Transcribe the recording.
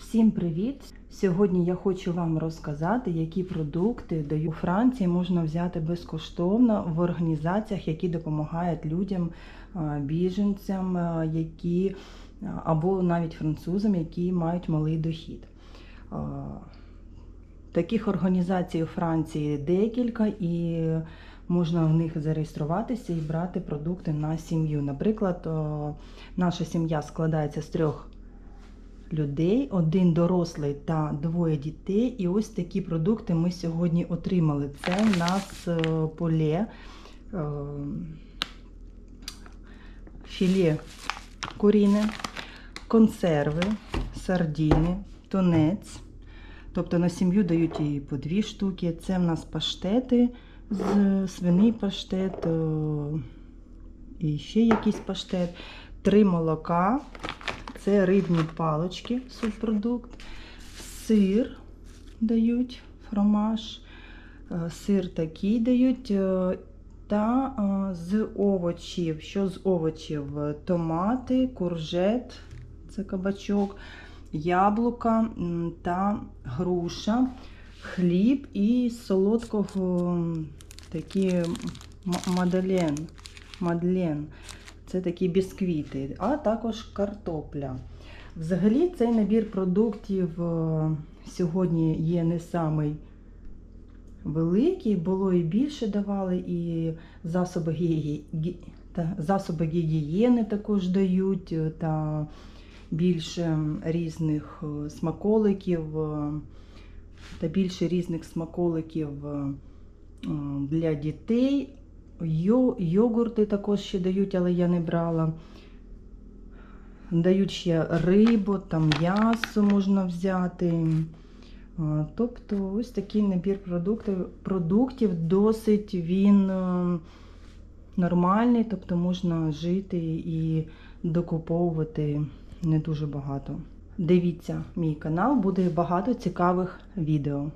Всім привіт! Сьогодні я хочу вам розказати, які продукти у Франції можна взяти безкоштовно в організаціях, які допомагають людям, біженцям, які або навіть французам, які мають малий дохід. Таких організацій у Франції декілька, і можна в них зареєструватися і брати продукти на сім'ю. Наприклад, наша сім'я складається з трьох людей, один дорослий та двоє дітей. І ось такі продукти ми сьогодні отримали. Це в нас е, поле, е, філе куріне, консерви, сардіни, тунець. Тобто на сім'ю дають і по дві штуки. Це в нас паштети, з свиний паштет, е, і ще якийсь паштет, три молока. Це рибні палочки, субпродукт, сир дають, фромаж, е, сир такий дають. е, Та е, з овочів. Що з овочів? Томати, куржет, це кабачок, яблука та груша, хліб і солодкого такі мадлен. мадлен. Це такі бісквіти, а також картопля. Взагалі, цей набір продуктів е, сьогодні є не самий великий, було і більше давали, і засоби, гі- гі- та засоби гігієни також дають, е, та більше різних е, смаколиків, е, та більше різних смаколиків е, е, для дітей. Йо, йогурти також ще дають, але я не брала. Дають ще рибу, там м'ясо можна взяти. Тобто ось такий набір продуктів, продуктів досить він е, нормальний, тобто можна жити і докуповувати не дуже багато. Дивіться мій канал, буде багато цікавих відео.